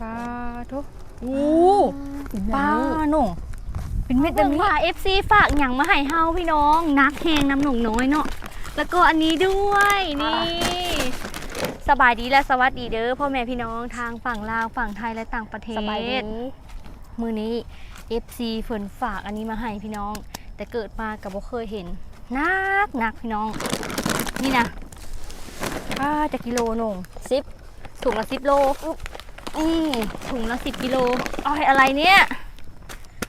ปลาทุกอู้ปลาหนุ่งเป็นเม็ดแบบเบิ่งนี้ว่า FC ฝากหยังมาให้เฮาพี่น้องนักแหงน้ำหนงน้อยเนาะแล้วก็อันนี้ด้วยนี่ สบายดีและสวัสดีเด้อพ่อแม่พี่น้องทางฝั่งลาวฝั่งไทยและต่างประเทศสบายดีมือนี้ FC เฟินฝากอันนี้มาให้พี่น้อง แต่เกิดมากับบ่เคยเห็นนักนักพี่น้อง นี่นะป้าจะกิโลหนงสิบถุงละสิบโล นี่ถุงละสิบกิโลอ้อยอะไรเนี่ย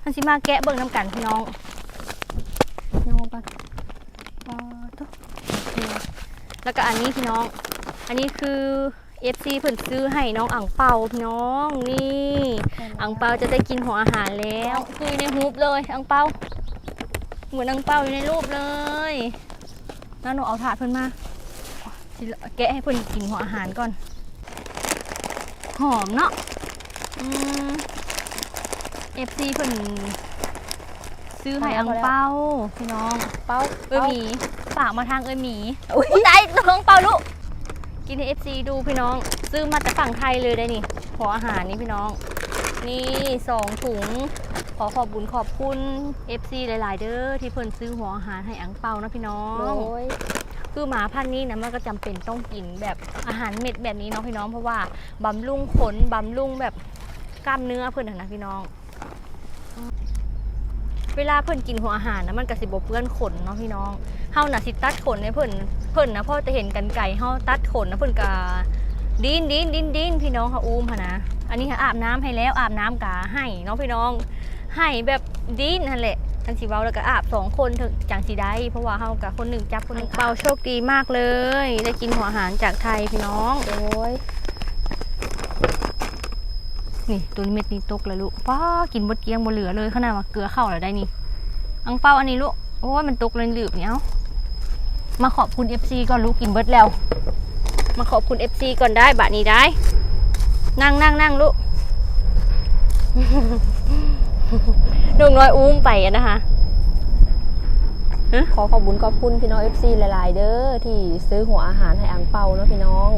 มันสิมาแกะเบิ่งน้ำกันพี่น้องโยงกันปลาตุ๊กแล้วก็อันนี้พี่น้อง อันนี้คือ FC เพิ่นซื้อให้น้องอ่างเปาพี่น้องนี่อ่างเปาจะได้กินหัวอาหารแล้ว คืออยู่ในฮูปเลยอ่างเปาเหมือนอ่างเปาอยู่ในรูปเลยแล้วหนูเอาถาดเพิ่นมาสิแกะให้เพิ่นกินหัวอาหารก่อน หอมเนาะอืม FC เพิ่นซื้อให้อังเปาพี่น้องเป้าเอ้ยหมีฝากมาทางเอ้ยหมีอุ้ยอุ้ยได้น้องเปาลูกกินให้ FC ดูพี่น้อง ซื้อมาจากฝั่งไทยเลยได้นี่หัวอาหารนี่พี่น้อง นี่สองถุงขอขอบบุญขอบคุณ FC หลาย ๆ เด้อที่เพิ่นซื้อหัวอาหารให้อังเปานะพี่น้องโอ้ย คือหมาพันธุ์นี้นะมันก็จำเป็นต้องกินแบบอาหารเม็ดแบบนี้เนาะพี่น้องเพราะว่าบำรุงขนบำรุงแบบกล้ามเนื้อเพื่อนนะพี่น้อง เวลาเพื่อนกินหัวอาหารนะมันกระสิบเปื้อนขนเนาะพี่น้องเฮาน่ะสิตัดขนให้เพื่อนเพื่อนนะพ่อจะเห็นกันไก่เฮาตัดขนนะเพื่อนกะดินดินดินดินพี่น้องค่ะอุ้มค่ะนะอันนี้ค่ะอาบน้ำให้แล้วอาบน้ำกะให้เนาะพี่น้องให้แบบดินนั่นแหละ ทันสีเว้าแล้วก็อาบสองคนถึงจังสีได้ เพราะว่าเฮากับคนหนึ่งจับคนหนึ่งเปาโชคดีมากเลย ได้กินหัวอาหารจากไทยพี่น้อง โอ้ย นี่ตัวเม็ดนี้ตกแล้วลูกป้ากินบดเกียงบดเหลือเลยขนาดว่าเกลือเข้าแล้วได้นี่ อังเปาอันนี้ลูก โอ้ยมันตกเลยหลืบเนี่ยเอามาขอบคุณ FC ก่อนลูกกินเบิดแล้ว มาขอบคุณ FC ก่อนได้บะนี้ได้ นั่งนั่งนั่งลูก นุ่งน้อยอุ้มไปอะนะคะ ขอขอบบุญขอบคุณพี่น้อง FC หลายๆ เด้อที่ซื้อหัวอาหารให้อังเปาเนาะพี่น้อง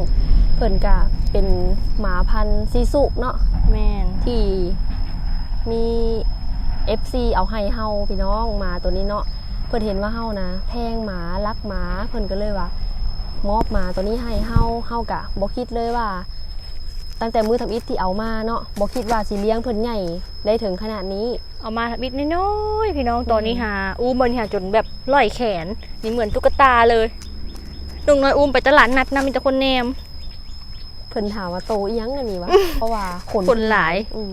เพิ่นกะเป็นหมาพันธุ์ซีสุเนาะแม่นที่มี FC เอาให้เฮาพี่น้องหมาตัวนี้เนาะเพิ่นเห็นว่าเฮานะแพงหมารักหมาเพิ่นก็เลยว่ามอบหมาตัวนี้ให้เฮาเฮากะบ่คิดเลยว่าตั้งแต่มือทำอิฐที่เอามาเนาะบ่คิดว่าสิเลี้ยงเพิ่นใหญ่ได้ถึงขนาดนี้ เอามาบิดน้อยๆพี่น้องตอนนี้หาอุ้มมันหาจนแบบล่อยแขน นี่เหมือนตุ๊กตาเลยนุ่งน้อยอุ้มไปตลาดนัดนะมีแต่คนแนม เพิ่นถามว่าโตอีหยังอันนี้วะ เพราะว่าขนคนหลาย อืม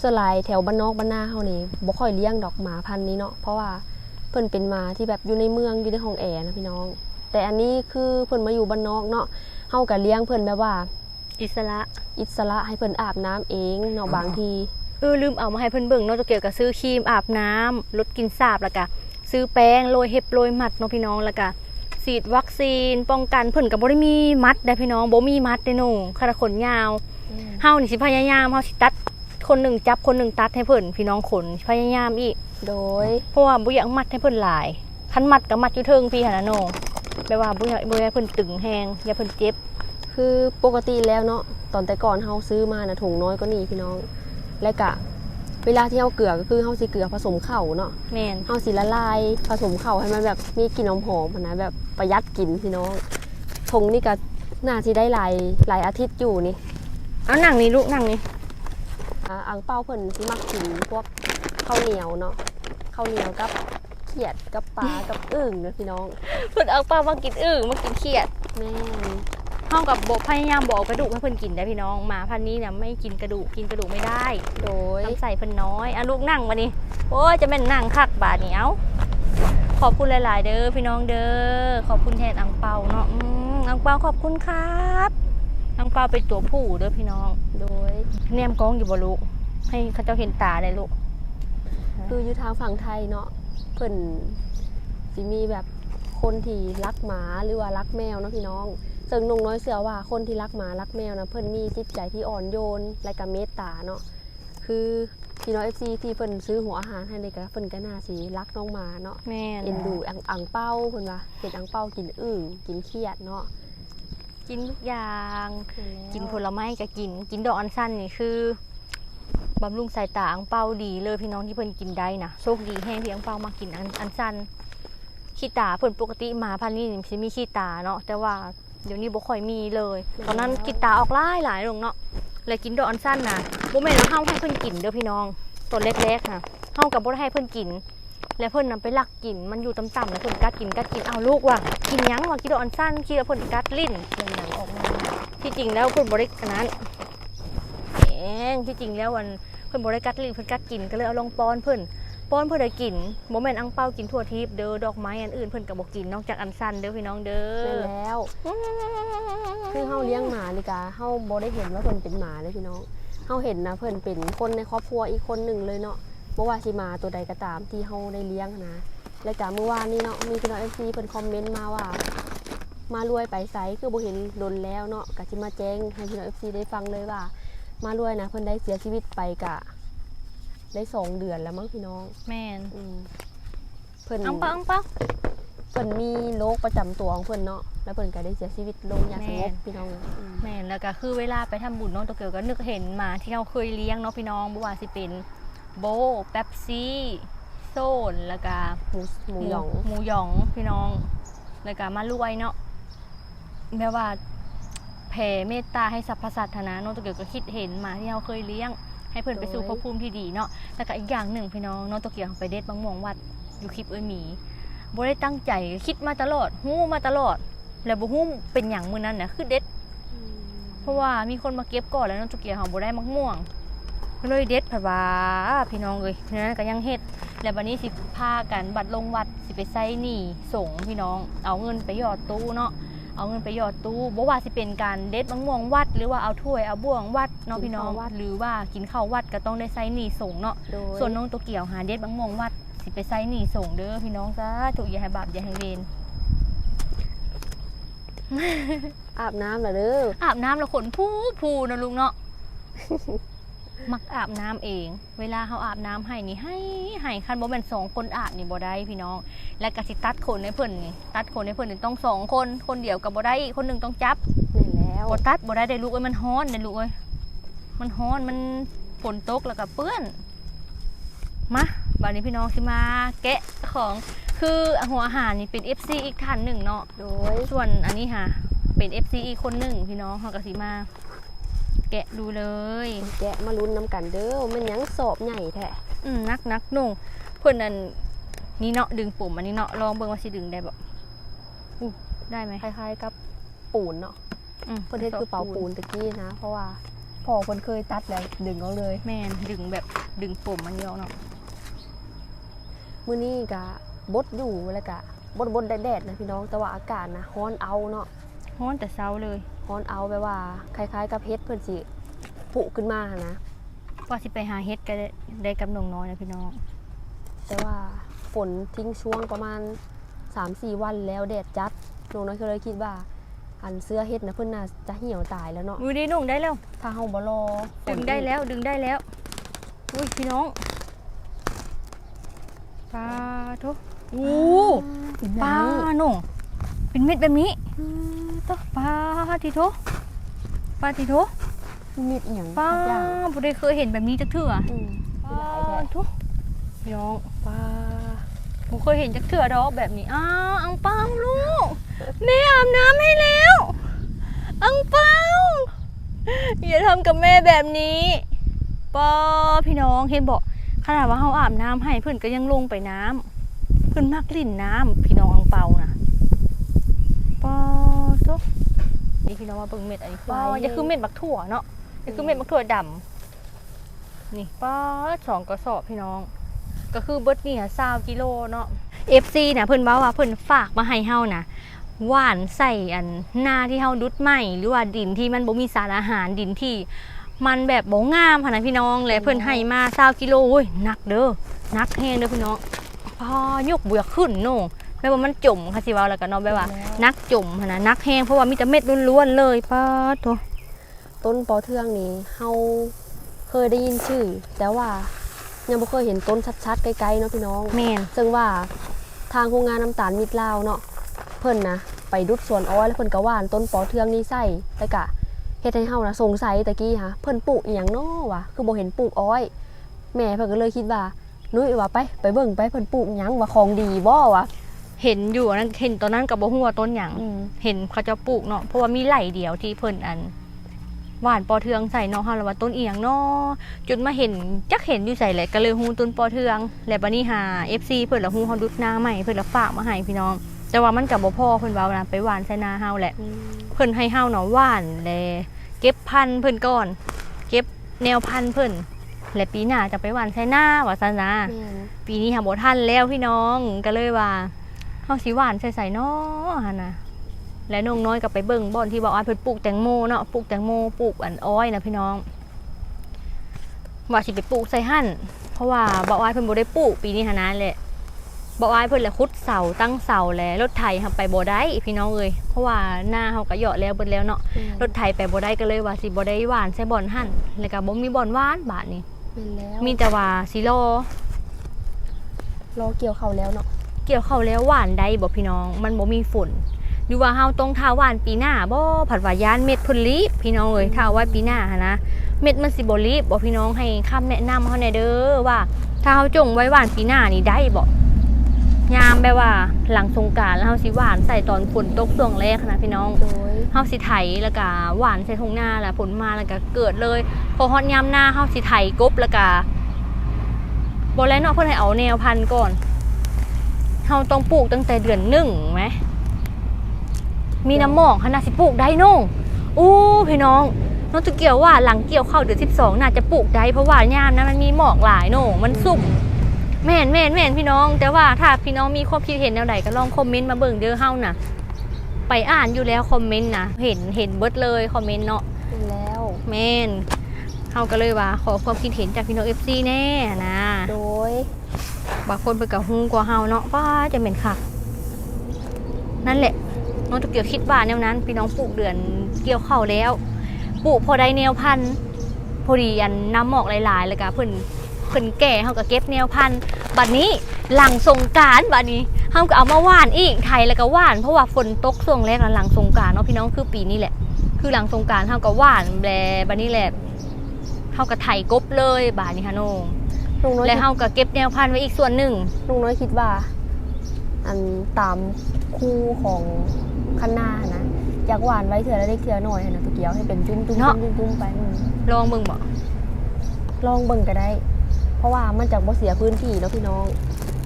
ส่วนหลายแถวบ้านนอกบ้านนาเฮานี่บ่ค่อยเลี้ยงดอกหมาพันธุ์นี้เนาะเพราะว่าเพิ่นเป็นหมาที่แบบอยู่ในเมืองอยู่ในห้องแอร์นะพี่น้อง แต่อันนี้คือเพิ่นมาอยู่บ้านนอกเนาะเฮาก็เลี้ยงเพิ่นแบบว่า อิสระ อิสระให้เพิ่นอาบน้ำเองเนาะบางที เออลืมเอามาให้เพิ่นเบิ่งเนาะจะเกี่ยวกับซื้อครีมอาบน้ำลดกลินสาบแล้วก็ซื้อแป้งโรยเห็บโรยหมัดเนาะพี่น้องแล้วก็ฉีดวัคซีน ป้องกันเพิ่นก็บ่ได้มีมัดได้พี่น้องบ่มีมัดเด้หนูขนาดขนยาวเฮานี่สิพยายามเฮาสิตัดคนหนึ่งจับคนหนึ่งตัดให้เพิ่นพี่น้องขนพยายามอีก โดยเพราะว่าบ่อยากมัดให้เพิ่นหลายคันมัดก็มัดอยู่เทิงพี่หั่นน่ะน้องแปลว่าบ่อยากบ่อยากให้เพิ่นตึงแฮงอย่าเพิ่นเจ็บคือปกติแล้วเนาะตอนแต่ก่อนเฮาซื้อมานะถุงน้อยก็นี่พี่น้อง และกะเวลาที่เฮาเกลือก็คือเฮาสิเกลือผสมข้าวเนาะแม่นเฮาสิละลายผสมข้าวให้มันแบบมีกลิ่นหอมๆหั้นนะแบบประหยัดกินพี่น้องทงนี่ก็น่าสิได้หลายหลายอาทิตย์อยู่นี่เอาหนังนี่ลูกหนังนี่อ่าอังเป้าเพิ่นสิมักกินพวกข้าวเหนียวเนาะข้าวเหนียวกับเขียดกับปลากับอึ่งเนาะพี่น้องเพิ่นเอาปลามากินอึ่งมากินเขียดแม่น เฮากับบ่พยายามบ่เอากระดูกให้เพิ่นกินได้พี่น้องหมาพันธุ์นี้เนี่ยไม่กินกระดูกกินกระดูกไม่ได้โดยน้ำใส่เพิ่นน้อยอะลูกนั่งมานี่โอ้ยจะแม่นนั่งคักบาดเหนียวขอบคุณหลาย ๆ เด้อพี่น้องเด้อขอบคุณแทนอังเปาเนาะอืมอังเปาขอบคุณครับอังเปาเป็นตัวผู้เด้อพี่น้อง โดยแนมกล้องอยู่บ่ลูกให้เขาเจ้าเห็นตาได้ลูกคืออยู่ทางฝั่งไทยเนาะเพิ่นสิมีแบบคนที่รักหมาหรือว่ารักแมวเนาะพี่น้อง ซึ่งนงน้อยเสือว่าคนที่รักหมารักแมวนะเพิ่นมีจิตใจที่อ่อนโยนและก็เมตตาเนาะคือพี่น้อง FC ที่เพิ่นซื้อหัวอาหารให้นี่ก็เพิ่นก็น่าสิรักน้องหมาเนาะแม่นเอ็นดูอังอังเป้าเพิ่นว่าเห็นอังเป้ากินอึ่งกินเขียดเนาะกินทุกอย่าง กินผลลไม้ก็กิน กินดอกอัญชันนี่คือบำรุงสายตาอังเปาดีเลยพี่น้องที่เพิ่นกินได้นะโชคดีแห้งที่อังเปามากินอันอันชันขี้ตาเพิ่นปกติหมาพันธุ์นี้นี่สิมีขี้ตาเนาะแต่ว่า เดี๋ยวนี้บ่ค่อยมีเลย ตอนนั้นขี้ตาออกหลายหลายลงเนาะเลยกินดอกอัญชันนะบ่แม่นว่าเฮาให้เพิ่นกินเด้อพี่น้องตัวเล็กๆน่ะเฮาก็บ่ได้ให้เพิ่นกิน แล้วเพิ่นนำไปลักกินมันอยู่ต่ำๆแล้วเพิ่นกัดกินกัดกินเอาลูกว่ะกินหยังว่ะกินดอกอัญชันคิดว่าเพิ่นกัดลิ้นเป็นหนังออกมาที่จริงแล้วเพิ่นบริอันนั้นเองที่จริงแล้ววันเพิ่นบริกัดลิ้นเพิ่นกัดกินก็เลยเอาลงป้อนเพิ่น ป้อนเพิ่นได้กินโมเมนต์อังเปากินทั่วทิพย์เด้อดอกไม้อันอื่นเพิ่นก็บ่กินนอกจากอันสั้นเด้อพี่น้องเด้แม่นอแล้วคือเฮาเลี้ยงหมานี่กะเฮาบ่ได้เห็นว่าเพิ่นเป็นหมาเลยพี่น้องเฮาเห็นนะเพิ่นเป็นคนในครอบครัวอีกคนหนึ่งเลยเนาะบ่ว่าสิหมาตัวใดก็ตามที่เฮาได้เลี้ยงนะและกะเมื่อวานนี้เนาะมีพี่น้อง FC เพิ่นคอมเมนต์มาว่า มารวยไปไสคือบ่เห็นดนแล้วเนาะก็สิมาแจ้งให้พี่น้อง FC ได้ฟังเลยว่ามารวยนะเพิ่นได้เสียชีวิตไปกะ ได้สองเดือนแล้วมั้งพี่น้องแม่นอืมเพิ่น อังเปาอังเปาเพิ่นมีโรคประจำตัวของเพิ่นเนาะ แล้วเพิ่นก็ได้เสียชีวิตลงอย่างสงแม่บนพี่น้องอืมแม่นแล้วก็คือเวลาไปทำบุญเน้องตัวเกียวก็นึกเห็นหมาที่เราเคยเลี้ยงเนาะพี่น้องบ่ว่าสิเป็นโบเป๊ปซี่โซนแล้วก็หมูหมูหยอง หมูหยองพี่น้อง แล้วก็มารวยเนาะแม้ว่าแผ่เมตตาให้สรรพสัตว์นะน้องตัวเกียวก็คิดเห็นหมาที่เราเคยเลี้ยง ให้เพื่อนไปสู่ภพภูมิที่ดีเนาะแล้วก็อีกอย่างหนึ่งพี่น้องน้องตัวเกียวไปเด็ดบางม่วงวัดอยู่คลิปเอ้ยหมีบได้ตั้งใจคิดมาตลอดฮู้มาตลอด แล้วบ่ฮู้เป็นอย่างมือนั้นนะคือเด็ด เพราะว่ามีคนมาเก็บก่อนแล้วน้องตัวเกียวเขาบ่ได้มักม่วงก็เลยเด็ดผัดว่าพี่น้องเลยเพราะฉะนั้นก็ยังเฮ็ด แล้ววันนี้สิพากันบัตรลงวัดสิไปใส่หนี้ส่งพี่น้อง เอาเงินไปหยอดตู้เนาะ เอาเงินไปหยอดตู้บ่ว่าสิเป็นการเด็ดมะม่วงวัด หรือว่าเอาถ้วยเอาบ่วงวัดเนาะพี่น้องหรือว่ากินข้าววัดก็ต้องได้ใส่หนี้ส่งเนาะโดยส่วนน้องตัวเกี่ยวหาเด็ดมะม่วงวัดสิไปใส่หนี้ส่งเด้อพี่น้องจ้าถูกอย่าให้บาปอย่าให้เวรอาบน้ำเหรอเด้ออาบน้ำแล้วขนพูพูนะลุงเนาะ มักอาบน้ำเอง เวลาเขาอาบน้ำให้นี่ให้ให้คันบ่แม่นสองคนอาบนี่บ่ได้พี่น้อง และก็สิตัดขนให้เพิ่นนี่ตัดขนให้เพิ่นนี่ต้องสองคน คนเดียวก็บ่ได้อีกคนหนึงต้องจับแม่นแล้วบ่ตัดบ่ได้ได้ลูกเอ้ยมันฮ้อนเด้ลูกเอ้ยมันฮ้อนมันฝนตกแล้วก็เปื้อนมาบัดนี้พี่น้องสิมาแกะของคือหัวอาหารนี่เป็น FC อีกท่านหนึ่งเนาะโดยส่วนอันนี้ค่ะเป็น FC อีกคนหนึ่งพี่น้องเขากสิมา แกะดูเลย แกะมาลุ้นน้ำกันเด้อมันหยังสอบใหญ่แท้อืมนักนักหนุ่งเพื่อนนั่นนี่เนาะดึงปุ่มอันนี้เนาะลองเบิ่งว่าสิดึงได้บ่อู้ได้ไหมคล้ายๆกับปูนเนาะอืมเพิ่นเฮ็ดคือเป่าปูนตะกี้นะ เพราะว่าพอเพิ่นเคยตัดแล้วดึงเอาเลย แม่นดึงแบบดึงปุ่มมันยอกเนาะมื้อนี้ก็บดอยู่แล้วก็บดบดๆแดดๆนะพี่น้องแต่ว่าอากาศนะร้อนเอาเนาะ ฮ้อนแต่เช้าเลยร้อนเอาแบบว่า คล้าย ๆ กับเฮ็ดเพิ่นสิผุขึ้นมาหั้นนะว่าสิไปหาเฮ็ดก็ได้ได้กับน้องน้อยนะพี่น้อง แต่ว่าฝนทิ้งช่วงประมาณ3-4วันแล้วแดดจัดน้องน้อยก็เลยคิดว่า อันเสื้อเฮ็ดนะเพิ่นน่าจะเหี่ยวตายแล้วเนาะอุ้ยได้นุ่งได้แล้วถ้าเฮาบ่รอฝดึนงได้แล้วดึงได้แล้วอุ้ยพี่น้องปลาทุกอู้อีกปลาแล้วหนุ่งเป็นเม็ดแบบนี้ ตัวปลาทีโถปลาทีโถมีดอหย่างปลาสักอย่างบ่ได้เคยเห็นแบบนี้จักเทื่ออืมปมีลาหลายแท้ทุกพี่น้องปลาผมเคยเห็นจักเทื่อดอกแบบนี้อ้าอังเปาลูกแม่อาบน้ำให้แล้วอังเปาอย่าทำกับแม่แบบนี้ปอพี่น้องเห็นบอกขนาดว่าเขาอาบน้ำให้เพื่อนก็ยังลงไปน้ำเพื่อนมากลิ่นน้ำพี่น้องอังเปานะปอ ทุกนี่พี่น้องว่าเบิ่งเม็ดอันนี้ปอจะคือเม็ดบักถั่วเนาะจะคือเม็ดบักถั่วดำนี่ปอสองกระสอบพี่น้อง ก็คือเบิดนี่ค่ะซาวกิโลเนาะ FC นะเพิ่นบอกว่าเพิ่นฝากมาให้เฮานะหว่านใส่อันหน้าที่เฮาดุดใหม่หรือว่าดินที่มันบ่มีสารอาหารดินที่ มันแบบบ่งามค่ะนะพี่น้องและเพิ่นให้มาซาวกิโลโอ้ยหนักเด้อหนักแฮงเด้อพี่น้องพอยกเบือขึ้นโน่ แม่ว่ามันจมค่ะสิเว้าแล้วก็เนาะแบบว่า นักจมหั้นนะนักแฮงเพราะว่ามีแต่เม็ดล้วนๆเลยป้าดโตต้นปอเทืองนี้เฮาเคยได้ยินชื่อ แต่ว่ายังบ่เคยเห็นต้นชัดๆไกลๆเนาะพี่น้อง แม่นซึ่งว่าทางโรงงานน้ำตาลมิตรลาวเนาะเพิ่นนะไปดุดสวนอ้อยแล้วเพิ่นก็หว่านต้นปอเทืองนี่ใส่แล้วก็เฮ็ดให้เฮานะสงสัยตะกี้ฮะเพิ่นปลูกอีหยังน้อวะคือบ่เห็นปลูกอ้อย แม่เพิ่นก็เลยคิดว่านุ้ยว่าไปไปเบิ่งไปเพิ่นปลูกหยังว่าของดีบ่วะ เห็นอยู่อันนั้นเห็นตอนนั้นกับบ่ฮู้ว่าต้นหยังอืม เห็นเขาจะปลูกเนาะเพราะว่ามีไหลเดียวที่เพิ่นอันหวานปอเทืองใส่เนาะเฮาแล้วว่าต้นเอียงเนาะจนมาเห็นจักเห็นอยู่ใส่แหละก็เลยฮู้ต้นปอเทือง และบัดนี้หา FC เพิ่นละฮู้เฮาดุดหน้าใหม่เพิ่นละฝากมาให้พี่น้อง แต่ว่ามันก็บ่พอเพิ่นว่านะไปหวานใส่นาเฮาแหละอืมเพิ่นให้เฮาเนาะหว่านแลเก็บพันธุ์เพิ่นก่อน เก็บแนวพันธุ์เพิ่นและปีหน้าจะไปหว่านใส่นาว่าซั่นนะแม่นปีนี้หาบ่ทันแล้วพี่น้องก็เลยว่า เฮาสิหว่านใส่ใส่เนาะหั่นน่ะและน้องน้อยก็ไปเบิ่งบ่อนที่บอกว่าเพิ่นปลูกแตงโมเนาะปลูกแตงโมปลูกอันอ้อยนะพี่น้องว่าสิไปปลูกใส่หั่นเพราะว่าบอกว่าเพิ่นบ่ได้ปลูกปีนี้หั่นนะแหละบอกว่าเพิ่นละขุดเสาตั้งเสาแล้วรถไถทำไปบ่ได้พี่น้องเอ้ยเพราะว่าหน้าเฮาก็เหยาะแล้วเบิดแล้วเนาะแม่นรถไถไปบ่ได้ก็เลยว่าสิบ่ได้หวานใส่บ่อนหั่นแล้วก็บ่มีบ่อนหวานบาดนี้แม่นแล้วมีแต่ว่าสิรอรอเกี่ยวข้าวแล้วเนาะ เกี่ยวเข้าวแล้วหวานได้บ่พี่น้อง มันบ่มีฝนหรือว่าเฮาต้องท่าหวานปีหน้าบ่ผัดว่ายานเม็ดเพุ่นรีบพี่น้องเอ้ยท่าไว้ปีหน้าหั้นนะ เม็ดมันสิบ่รีบบ่พี่น้องให้คำแนะนำเฮาแน่เด้อว่า ถ้าเฮาจงไว้หวานปีหน้านี่ได้บ่ยามแบบว่าหลังสงกรานต์แล้วเฮาสิหวานใส่ตอนฝนตกช่วงแรกนะพี่น้องโดยเฮาสิไถแล้วก็หวานใส่ทุ่งนาแล้วผลมาแล้วก็เกิดเลย พอฮอดยามหน้าเฮาสิไถกบแล้วก็บ่แล้วเนาะเพิ่นให้เอาแนวพันธุ์ก่อน เฮาต้องปลูกตั้งแต่เดือนหนึ่งไหมมีน้ำหมอกขนาดสิปลูกได้โน่อู้พี่น้องน้องตะเกียวว่าหลังเกี่ยวเข้าวเดือน12น่าจะปลูกได้เพราะว่ายามนั้นมันมีหมอกหลายโน่มันสุ่มแม่นแม่นแม่นพี่น้อง แต่ว่าถ้าพี่น้องมีความคิดเห็นแนวใดก็ลองคอมเมนต์มาเบิ่งเด้อเฮาน่ะไปอ่านอยู่แล้วคอมเมนต์นะเห็นเห็นเบิดเลยคอมเมนต์เนาะแม่นแล้วแม่นเขาก็เลยว่าขอความคิดเห็นจากพี่น้องเอฟซีแน่นะโดย บางคนเพิ่นก็ฮู้กว่าเฮาเนาะว่าจะเป็นคักนั่นแหละน้องตะเกียวคิดว่าแนวนั้นพี่น้องปลูกเดือนเกี่ยวเข้าวแล้วปลูกพอได้แนวพันธุ์พอดีอันน้ำหมอกหลายๆแล้วก็เพิ่นเพิ่นแก่เฮาก็เก็บแนวพันธุ์บัดนี้หลังสงการบัดนี้เฮาก็เอามาหว่านอีกไทยแล้วก็หว่านเพราะว่าฝนตกช่วงแรกหลังสงการเนาะพี่น้องคือปีนี้แหละ คือหลังสงการเฮาก็หว่านแบลบัดนี้แหละเฮาก็ไถกบเลยบาดนี้ฮะน้อง ลุงน้อยและเฮาก็เก็บแนวพันธุ์ไว้อีกส่วนหนึ่ง ลุงน้อยคิดว่า อันตามคู่ของคันนานะอยากหวานไว้เถื่อแล้วได้เถื่อหน่อยหั้นนะตะเกียวให้เป็นจุ้มๆจุ้มจุ้มจุ้มๆไปอืมลองมึงบ่ลองเบิ่งก็ได้ เพราะว่ามันจากบ่เสียพื้นที่เนาะพี่น้อง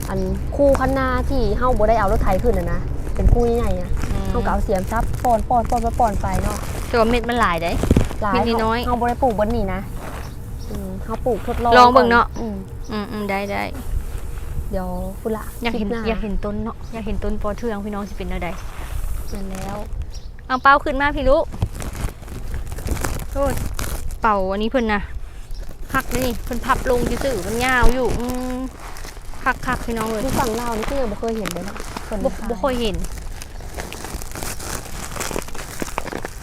อันคู่คันนาที่เฮาบ่ได้เอารถไถขึ้นน่ะนะเป็นคู่ใหญ่ๆอะเฮาก็เอาเสียมซับป้อนป้อนป้อนป้อนไปเนาะ แต่ว่าเม็ดมันหลายได้ หลายมีน้อยเฮาบ่ได้ปลูกบนนี่นะอืม เฮาปลูกทดลองลองเบิ่งเนาะ อืมอืมอืมได้ได้เดี๋ยวพุ่นละอยากเห็นคลิปอยากเห็นต้นเนาะอยากเห็นต้นปอเทืองพี่น้องสิเป็นแนวใดนั่นแล้วเอาเป้าขึ้นมาพี่ลูกโทษเป่าอันนี้เพิ่นนะคักนี่เพิ่นพับลงซื่อๆมันยาวอยู่อืมคักคักๆพี่น้องเลยที่ฝั่งลาวนี่ก็ยังบ่เคยเห็นเลยเนาะคนบ่ขายบ่ค่อยเห็น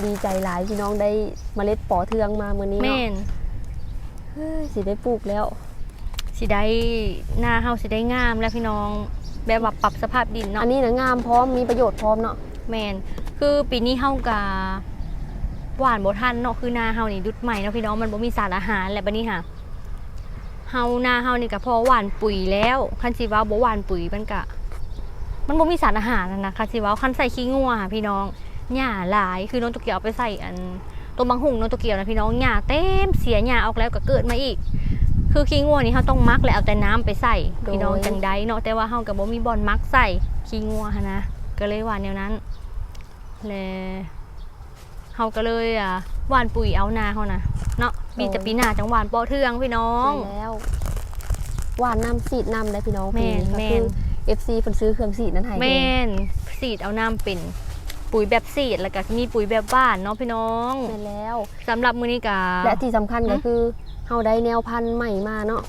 ดีใจหลายพี่น้องได้เมล็ดปอเทืองมามื้อนี้แม่เนาะน เฮ้ยสิได้ปลูกแล้วสิได้หน้าเฮาสิได้งามแล้วพี่น้องแบบว่าปรับสภาพดินเนาะอันนี้นะงามพร้อมมีประโยชน์พร้อมเนาะแมนคือปีนี้เฮากะหวานบ่ทันเนาะคือนาเฮานี่ดุดใหม่เนาะพี่น้องมันบ่มีสารอาหารแหละบัดนี้ค่ะเฮานาเฮานี่ก็พอหวานปุ๋ยแล้วคันสิว่าบ่หวานปุ๋ยมันก็มันบ่มีสารอาหารนั่นนะคันสิว่าคันใส่ขี้งัวค่ะพี่น้องหญ้าหลายคือน้องตะเกียวเอาไปใส่อัน ตัวบางหุ่งน้องตะเกียวนะพี่น้องหญ้าเต็มเสียหญ้าออกแล้วก็เกิดมาอีก คือขี้งัวนี่เฮาต้องมักแล้วเอาแต่น้ำไปใส่พี่น้องจังใดเนาะแต่ว่าเฮาก็บ่มีบ่อนมักใส่ขี้งัวหันนะก็เลยว่าแนวนั้นแล้วเฮาก็เลยอะหว่านปุ๋ยเอานาเขานะเนาะมีแต่ปีหน้าจังหวานปอเทืองพี่น้องใช่แล้วหวานน้ำสีดน้ำได้พี่น้องแม่นปีแม่คืนอ FC เพิ่นซื้อเครื่องสีดนั้นให้แม่นสีดเอาน้ำเป็น ปุ๋ยแบบสีดแล้วก็มีปุ๋ยแบบบ้านเนาะพี่น้องแม่นแล้วสำหรับมื้อนี้ก็และที่สำคัญก็หืมคือเฮาได้แนวพันธุ์ใหม่มาเนาะ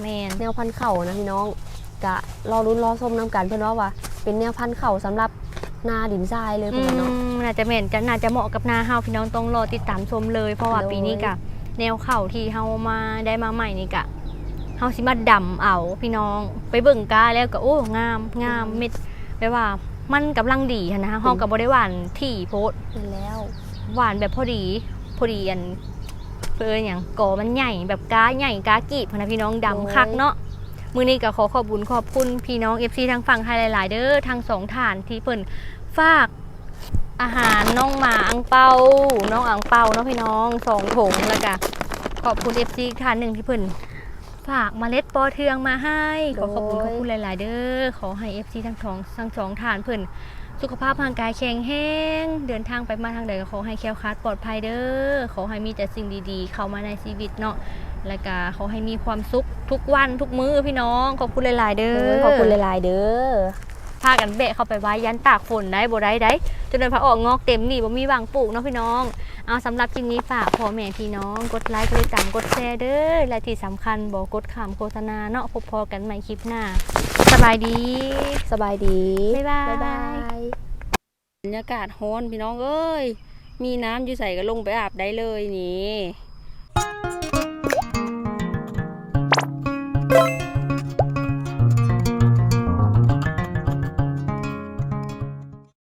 แม่นแนวพันธุ์เข่านะพี่น้องกะรอรุ้นรอส้มน้ำกันเพื่อนว่าว่า เป็นแนวพันธุ์เข่าสำหรับนาดินทรายเลยอืเพื่อนว่าเนาะมน่าจะแม่นจะน่าจะเหมาะกับนาเฮาพี่น้องต้องรอติดตามชมเลย เพราะว่าโดยปีนี้ก็แนวเข่าที่เฮามาได้มาใหม่นี่ก็เฮาสิมาดำเอาพี่น้อง ไปเบิ่งกาแล้วก็โอ้งามงามเม็ดแปลว่า มันกำลังดีหั้นนะเฮากับบ่ได้หวานที่โพดเห็นแล้วหวานแบบพอดี พอดีอันเพื่อนอย่างกอมันใหญ่แบบก้าใหญ่ก้ากีบพะนะพี่น้องดำคักเนาะมือนี้ก็ขอขอบบุญขอบคุณพี่น้อง FC ทางฝั่งไทยหลาย ๆ เด้อทางสองฐานที่เพิ่นฝากอาหารน้องหมาอังเปา น้องอังเปาเนาะพี่น้องสองถุงแล้วก็ขอบคุณ FC อีกท่านหนึ่งที่เพิ่น ฝากเมล็ดปอเทืองมาให้ ขอขอบคุณขอบคุณหลาย ๆ เด้อขอให้ FC ทั้งสองทั้งสองฐานเพิ่นสุขภาพร่างกายแข็งแรงเดินทางไปมาทางใดก็ขอให้แคล้วคลาดปลอดภัยเด้อขอให้มีแต่สิ่งดี ๆ เข้ามาในชีวิตเนาะและก็ขอให้มีความสุขทุกวันทุกมื้อพี่น้องขอบคุณหลาย ๆ เด้เอออขอบคุณหลาย ๆ เด้อ พากันเบะเข้าไปไว้ยันตากฝนได้บ่ได้ได้จนเดินพาออกงอกเต็มนี่บ่มีวางปลูกเนาะพี่น้อง เอาสำหรับคลิปนี้ฝากพ่อแม่พี่น้อง กดไลค์กดติดตามกดแชร์เด้อและที่สำคัญบอกกดขามโฆษณาเนาะพบพอกันใหม่คลิปหน้า สบายดี สบายดีบ๊ายบายบ๊ายบายบรรยากาศฮ้อนพี่น้องเอ้ย มีน้ำอยู่ใส่ก็ลงไปอาบได้เลยนี่